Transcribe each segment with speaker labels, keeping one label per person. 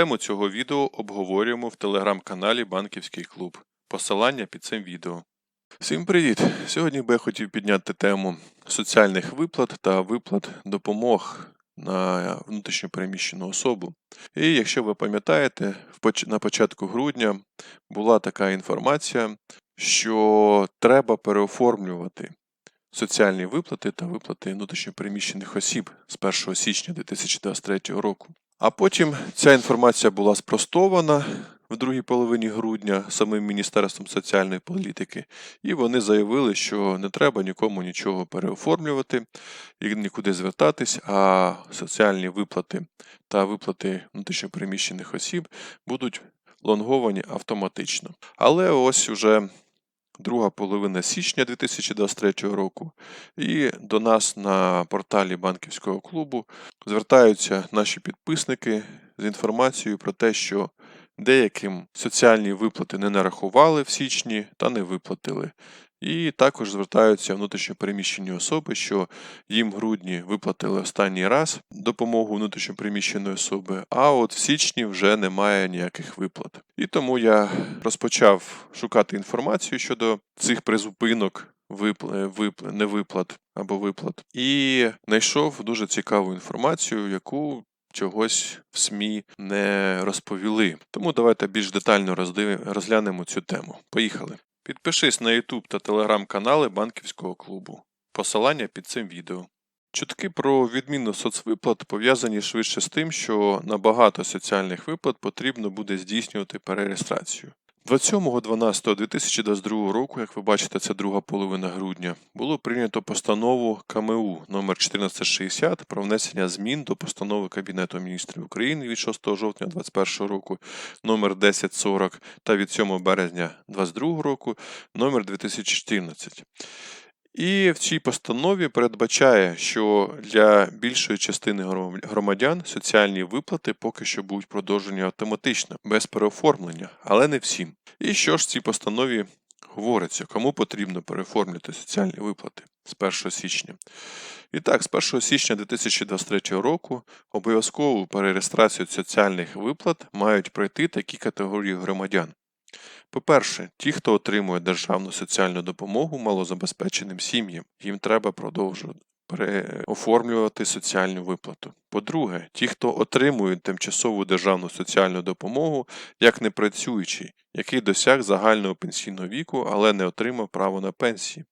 Speaker 1: Тему цього відео обговорюємо в телеграм-каналі Банківський клуб. Посилання під цим відео. Всім привіт! Сьогодні би я хотів підняти тему соціальних виплат та виплат допомог на внутрішньопереміщену особу. І якщо ви пам'ятаєте, на початку грудня була така інформація, що треба переоформлювати соціальні виплати та виплати внутрішньопереміщених осіб з 1 січня 2023 року. А потім ця інформація була спростована в другій половині грудня самим Міністерством соціальної політики, і вони заявили, що не треба нікому нічого переоформлювати і нікуди звертатись, а соціальні виплати та виплати внутрішньопереміщених осіб будуть лонговані автоматично. Але ось уже друга половина січня 2023 року, і до нас на порталі банківського клубу звертаються наші підписники з інформацією про те, що деяким соціальні виплати не нарахували в січні та не виплатили. І також звертаються внутрішньопереміщені особи, що їм в грудні виплатили останній раз допомогу внутрішньопереміщеної особи, а от в січні вже немає ніяких виплат. І тому я розпочав шукати інформацію щодо цих призупинок випл- випл- невиплат або виплат, і знайшов дуже цікаву інформацію, яку чогось в СМІ не розповіли. Тому давайте більш детально розглянемо цю тему. Поїхали. Підпишись на YouTube та телеграм-канали банківського клубу. Посилання під цим відео. Чутки про відміну соцвиплат пов'язані швидше з тим, що на багато соціальних виплат потрібно буде здійснювати перереєстрацію. 27.12.2022 року, як ви бачите, це друга половина грудня, було прийнято постанову КМУ номер 1460 про внесення змін до постанови Кабінету міністрів України від 6 жовтня 2021 року номер 1040 та від 7 березня 2022 року номер 2014. І в цій постанові передбачає, що для більшої частини громадян соціальні виплати поки що будуть продовжені автоматично, без переоформлення, але не всім. І що ж в цій постанові говориться, кому потрібно переоформлювати соціальні виплати з 1 січня? І так, з 1 січня 2023 року обов'язкову перереєстрацію соціальних виплат мають пройти такі категорії громадян. По-перше, ті, хто отримує державну соціальну допомогу малозабезпеченим сім'ям, їм треба продовжувати переоформлювати соціальну виплату. По-друге, ті, хто отримують тимчасову державну соціальну допомогу як непрацюючий, який досяг загального пенсійного віку, але не отримав право на пенсії.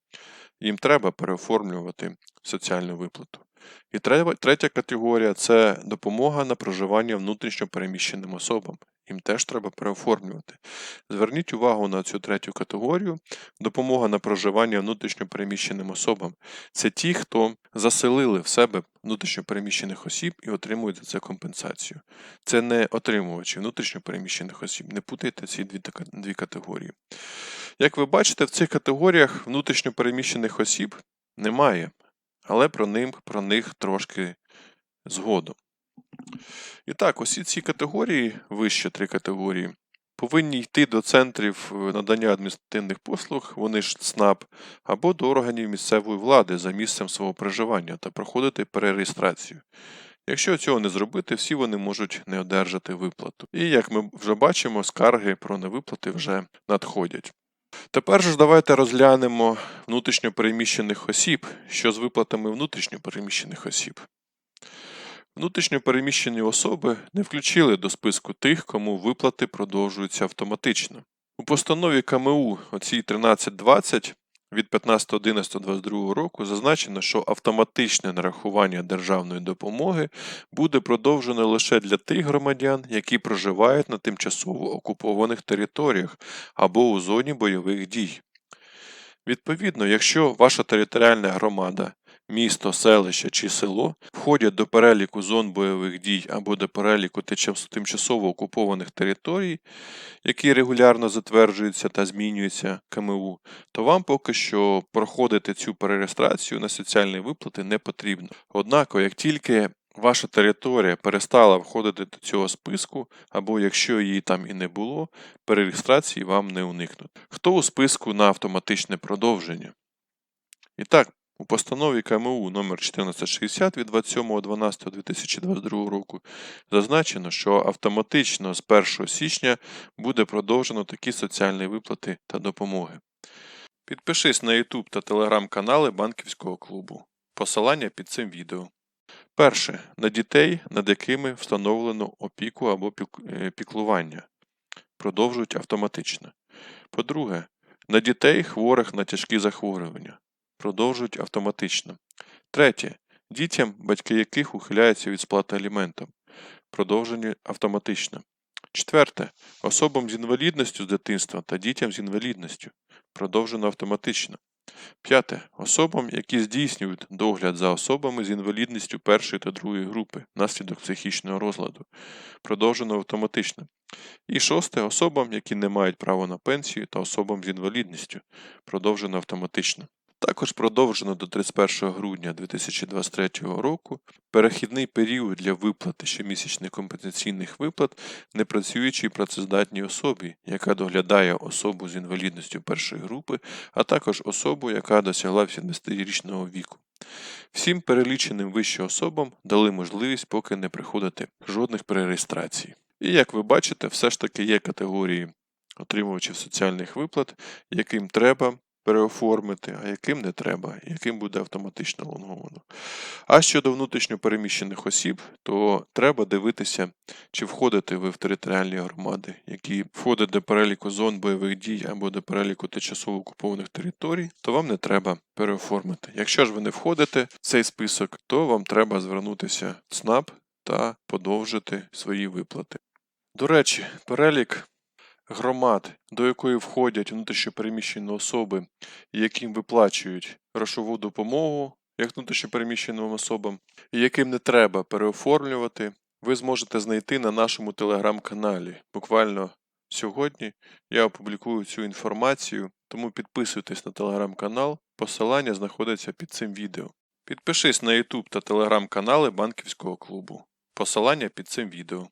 Speaker 1: Їм треба переоформлювати соціальну виплату. І третя категорія це допомога на проживання внутрішньо переміщеним особам. Їм теж треба переоформлювати. Зверніть увагу на цю третю категорію допомога на проживання внутрішньо переміщеним особам. Це ті, хто заселили в себе внутрішньо переміщених осіб і отримують за це компенсацію. Це не отримувачі внутрішньо переміщених осіб. Не путайте ці дві, дві категорії. Як ви бачите, в цих категоріях внутрішньо переміщених осіб немає, але про, ним, про них трошки згодом. І так, усі ці категорії, вище три категорії, повинні йти до центрів е, надання адміністративних послуг, вони ж ЦНАП, або до органів місцевої влади за місцем свого проживання та проходити перереєстрацію. Якщо цього не зробити, всі вони можуть не одержати виплату. І як ми вже бачимо, скарги про невиплати вже надходять. Тепер ж давайте розглянемо внутрішньо переміщених осіб, що з виплатами внутрішньо переміщених осіб. Внутрішньо переміщені особи не включили до списку тих, кому виплати продовжуються автоматично. У постанові КМУ оцій 1320 від 15.11.22 року зазначено, що автоматичне нарахування державної допомоги буде продовжено лише для тих громадян, які проживають на тимчасово окупованих територіях або у зоні бойових дій. Відповідно, якщо ваша територіальна громада, місто, селище чи село входять до переліку зон бойових дій або до переліку тимчасово окупованих територій, які регулярно затверджуються та змінюються КМУ, то вам поки що проходити цю перереєстрацію на соціальні виплати не потрібно. Однак, як тільки ваша територія перестала входити до цього списку, або якщо її там і не було, перереєстрації вам не уникнути. Хто у списку на автоматичне продовження? І так, У постанові КМУ номер 1460 від 27.12.2022 року зазначено, що автоматично з 1 січня буде продовжено такі соціальні виплати та допомоги. Підпишись на YouTube та Telegram канали банківського клубу. Посилання під цим відео. Перше. На дітей, над якими встановлено опіку або е, піклування. Продовжують автоматично. По-друге, на дітей, хворих на тяжкі захворювання. Продовжують автоматично. Третє. Дітям, батьки яких ухиляються від сплати аліментам. Продовжені автоматично. Четверте. Особам з інвалідністю з дитинства та дітям з інвалідністю. Продовжено автоматично. П'яте. Особам, які здійснюють догляд за особами з інвалідністю першої та другої групи внаслідок психічного розладу. Продовжено автоматично. І шосте. Особам, які не мають права на пенсію та особам з інвалідністю. Продовжено автоматично. Також продовжено до 31 грудня 2023 року перехідний період для виплати щомісячних компенсаційних виплат непрацюючій працездатній особі, яка доглядає особу з інвалідністю першої групи, а також особу, яка досягла 70-річного віку. Всім переліченим вище особам дали можливість поки не приходити жодних перереєстрацій. І як ви бачите, все ж таки є категорії отримувачів соціальних виплат, яким треба переоформити, а яким не треба, яким буде автоматично лонговано. А щодо внутрішньо переміщених осіб, то треба дивитися, чи входите ви в територіальні громади, які входять до переліку зон бойових дій або до переліку тимчасово окупованих територій, то вам не треба переоформити. Якщо ж ви не входите в цей список, то вам треба звернутися в ЦНАП та подовжити свої виплати. До речі, перелік громад, до якої входять внутрішньопереміщені особи, яким виплачують грошову допомогу як внутрішньопереміщеним особам, і яким не треба переоформлювати, ви зможете знайти на нашому телеграм-каналі. Буквально сьогодні я опублікую цю інформацію, тому підписуйтесь на телеграм-канал, посилання знаходиться під цим відео. Підпишись на YouTube та телеграм-канали банківського клубу. Посилання під цим відео.